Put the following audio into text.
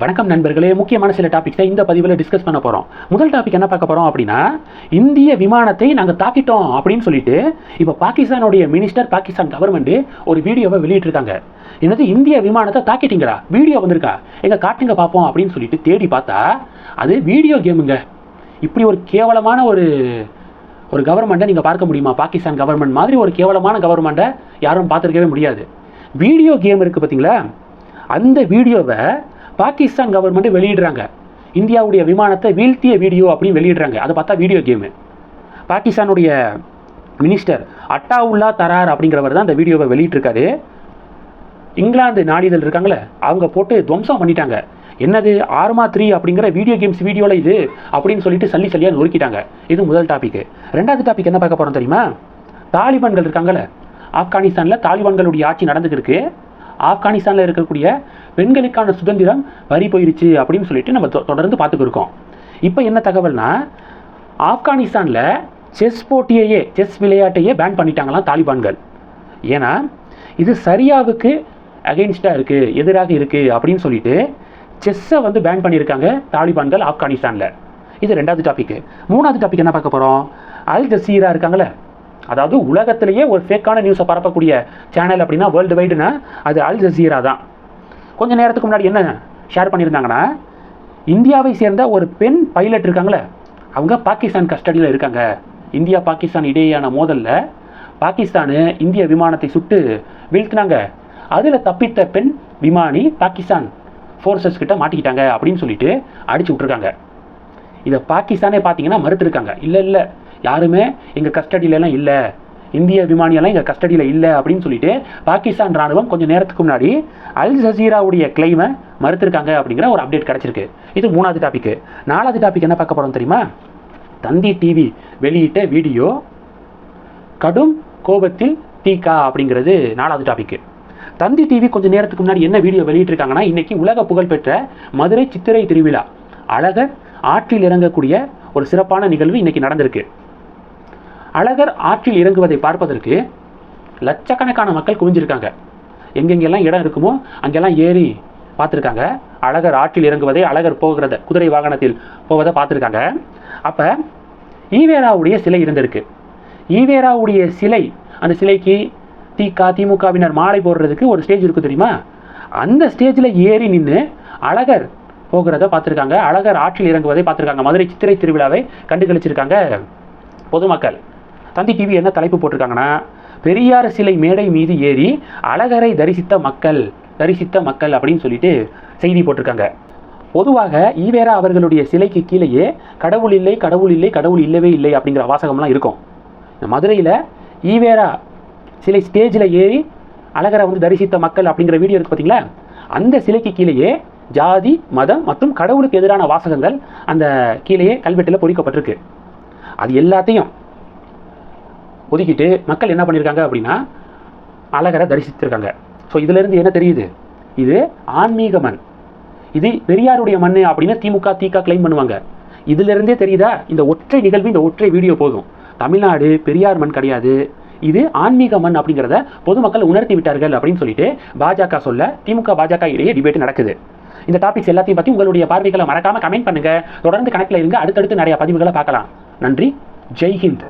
வணக்கம் நண்பர்களே. முக்கியமான சில டாபிக்ஸை இந்த பதிவில் டிஸ்கஸ் பண்ண போகிறோம் முதல் டாபிக் என்ன பார்க்க போகிறோம் அப்படின்னா இந்திய விமானத்தை நாங்கள் தாக்கிட்டோம் அப்படின்னு சொல்லிட்டு இப்போ பாகிஸ்தானுடைய மினிஸ்டர் பாகிஸ்தான் கவர்மெண்ட் ஒரு வீடியோவை வெளியிட்டிருக்காங்க. என்னது இந்திய விமானத்தை தாக்கிட்டீங்களா? வீடியோ வந்திருக்கா? எங்கள் காட்டுங்க பார்ப்போம் அப்படின்னு சொல்லிட்டு தேடி பார்த்தா அது வீடியோ கேமுங்க இப்படி ஒரு கேவலமான ஒரு ஒரு கவர்மெண்ட்டை நீங்கள் பார்க்க முடியுமா? பாகிஸ்தான் கவர்மெண்ட் மாதிரி ஒரு கேவலமான கவர்மெண்ட்டை யாரும் பார்த்துருக்கவே முடியாது. வீடியோ கேம் இருக்குது பார்த்தீங்களா அந்த வீடியோவை பாகிஸ்தான் கவர்மெண்ட் வெளியிடுறாங்க. இந்தியாவுடைய விமானத்தை வீழ்த்திய வீடியோ அப்படின்னு வெளியிடுறாங்க. அதை பார்த்தா வீடியோ கேமு பாகிஸ்தானுடைய மினிஸ்டர் அட்டாவுல்லா தரார் அப்படிங்கிறவர் தான் அந்த வீடியோவை வெளியிட்டிருக்காரு. இங்கிலாந்து நாளிதழ் இருக்காங்களே அவங்க போட்டு துவம்சம் பண்ணிட்டாங்க. என்னது ஆர்மா த்ரீ அப்படிங்கிற வீடியோ கேம்ஸ் வீடியோவில் இது அப்படின்னு சொல்லிட்டு சல்லி சல்லியாக நொறுக்கிட்டாங்க. இது முதல் டாபிக் ரெண்டாவது டாபிக் என்ன பார்க்க போகிறோம் தெரியுமா? தாலிபான்கள் இருக்காங்களே ஆப்கானிஸ்தானில் தாலிபான்களுடைய ஆட்சி நடந்துகிட்டு இருக்கு ஆப்கானிஸ்தானில் இருக்கக்கூடிய பெண்களுக்கான சுதந்திரம் பறி போயிருச்சு அப்படின்னு சொல்லிட்டு நம்ம தொ- தொடர்ந்து பார்த்துக்கிருக்கோம். இப்போ என்ன தகவல்னா ஆப்கானிஸ்தானில் செஸ் போட்டியையே செஸ் விளையாட்டையே பேன் பண்ணிட்டாங்களாம் தாலிபான்கள். ஏன்னா இது சரியாவுக்கு அகெயின்ஸ்டாக இருக்குது எதிராக இருக்குது அப்படின்னு சொல்லிட்டு செஸ்ஸை வந்து பேன் பண்ணியிருக்காங்க தாலிபான்கள் ஆப்கானிஸ்தானில். இது ரெண்டாவது டாபிக் மூணாவது டாபிக் என்ன பார்க்க போகிறோம் அல் ஜசீரா இருக்காங்களே அதாவது உலகத்திலேயே ஒரு ஃபேக்கான நியூஸை பரப்பக்கூடிய சேனல் அப்படின்னா வேர்ல்டு வைடுனா அது அல் ஜசீரா தான். கொஞ்ச நேரத்துக்கு முன்னாடி என்ன ஷேர் பண்ணியிருந்தாங்கன்னா இந்தியாவை சேர்ந்த ஒரு பெண் பைலட் இருக்காங்களே அவங்க பாகிஸ்தான் கஸ்டடியில் இருக்காங்க. இந்தியா பாகிஸ்தான் இடையேயான மோதலில் பாகிஸ்தானு இந்திய விமானத்தை சுட்டு வீழ்த்தினாங்க. அதில் தப்பித்த பெண் விமானி பாகிஸ்தான் ஃபோர்ஸஸ் கிட்ட மாட்டிக்கிட்டாங்க அப்படின்னு சொல்லிட்டு அடிச்சு விட்ருக்காங்க இதை பாகிஸ்தானே பார்த்தீங்கன்னா மறுத்துருக்காங்க. இல்லை இல்லை யாருமே எங்கள் கஸ்டடியிலலாம் இல்லை. இந்திய விமானியெல்லாம் எங்கள் கஸ்டடியில் இல்லை அப்படின்னு சொல்லிட்டு பாகிஸ்தான் ராணுவம் கொஞ்சம் நேரத்துக்கு முன்னாடி அல் ஜசீராவுடைய கிளைமை மறுத்திருக்காங்க அப்படிங்கிற ஒரு அப்டேட் கிடச்சிருக்கு. இது மூணாவது டாபிக் நாலாவது டாபிக் என்ன பார்க்க போகிறோம் தெரியுமா? தந்தி டிவி வெளியிட்ட வீடியோ கடும் கோபத்தில் தீகா அப்படிங்கிறது நாலாவது டாபிக் தந்தி டிவி கொஞ்சம் நேரத்துக்கு முன்னாடி என்ன வீடியோ வெளியிட்டிருக்காங்கன்னா இன்றைக்கி உலக புகழ்பெற்ற மதுரை சித்திரை திருவிழா. அழகர் ஆற்றில் இறங்கக்கூடிய ஒரு சிறப்பான நிகழ்வு இன்றைக்கி நடந்திருக்கு. அழகர் ஆற்றில் இறங்குவதை பார்ப்பதற்கு லட்சக்கணக்கான மக்கள் குவிஞ்சிருக்காங்க. எங்கெங்கெல்லாம் இடம் இருக்குமோ அங்கெல்லாம் ஏறி பார்த்துருக்காங்க. அழகர் ஆற்றில் இறங்குவதை அழகர் போகிறத குதிரை வாகனத்தில் போவதை பார்த்துருக்காங்க. அப்போ ஈவேராவுடைய சிலை இருந்திருக்கு. ஈவேராவுடைய சிலை அந்த சிலைக்கு திக திமுகவினர் மாலை போடுறதுக்கு ஒரு ஸ்டேஜ் இருக்கு தெரியுமா? அந்த ஸ்டேஜில் ஏறி நின்று அழகர் போகிறத பார்த்துருக்காங்க. அழகர் ஆற்றில் இறங்குவதை பார்த்துருக்காங்க. மதுரை சித்திரை திருவிழாவை கண்டு கழிச்சிருக்காங்க பொதுமக்கள். தந்தி டிவி என்ன தலைப்பு போட்டிருக்காங்கன்னா பெரியார் சிலை மேடை மீது ஏறி அழகரை தரிசித்த மக்கள் தரிசித்த மக்கள் அப்படின்னு சொல்லிட்டு செய்தி போட்டிருக்காங்க. பொதுவாக ஈவேரா அவர்களுடைய சிலைக்கு கீழேயே கடவுள் இல்லை கடவுள் இல்லை கடவுள் இல்லவே இல்லை அப்படிங்கிற வாசகம்லாம் இருக்கும். இந்த மதுரையில் ஈவேரா சிலை ஸ்டேஜில் ஏறி அழகரை வந்து தரிசித்த மக்கள் அப்படிங்கிற வீடியோ இருக்கு பார்த்தீங்களா அந்த சிலைக்கு கீழேயே ஜாதி மதம் மற்றும் கடவுளுக்கு எதிரான வாசகங்கள் அந்த கீழேயே கல்வெட்டில் பொறிக்கப்பட்டிருக்கு. அது எல்லாத்தையும் ஒதுக்கிட்டு மக்கள் என்ன பண்ணியிருக்காங்க அப்படின்னா அழகரை தரிசித்திருக்காங்க. ஸோ இதிலிருந்து என்ன தெரியுது? இது ஆன்மீக மண். இது பெரியாருடைய மண் அப்படின்னு திமுக திக கிளைம் பண்ணுவாங்க. இதிலிருந்தே தெரியுதா? இந்த ஒற்றை நிகழ்வு இந்த ஒற்றை வீடியோ போதும். தமிழ்நாடு பெரியார் மண் கிடையாது. இது ஆன்மீக மண் அப்படிங்கிறத பொதுமக்கள் உணர்த்தி விட்டார்கள் அப்படின்னு சொல்லிட்டு பாஜக சொல்ல திமுக பாஜக இடையே டிபேட் நடக்குது. இந்த டாபிக்ஸ் எல்லாத்தையும் பற்றி உங்களுடைய பார்வைகளை மறக்காம கமெண்ட் பண்ணுங்க. தொடர்ந்து கணக்கில் இருங்க. அடுத்தடுத்து நிறைய பதிவுகளை பார்க்கலாம். நன்றி. ஜெய்ஹிந்த்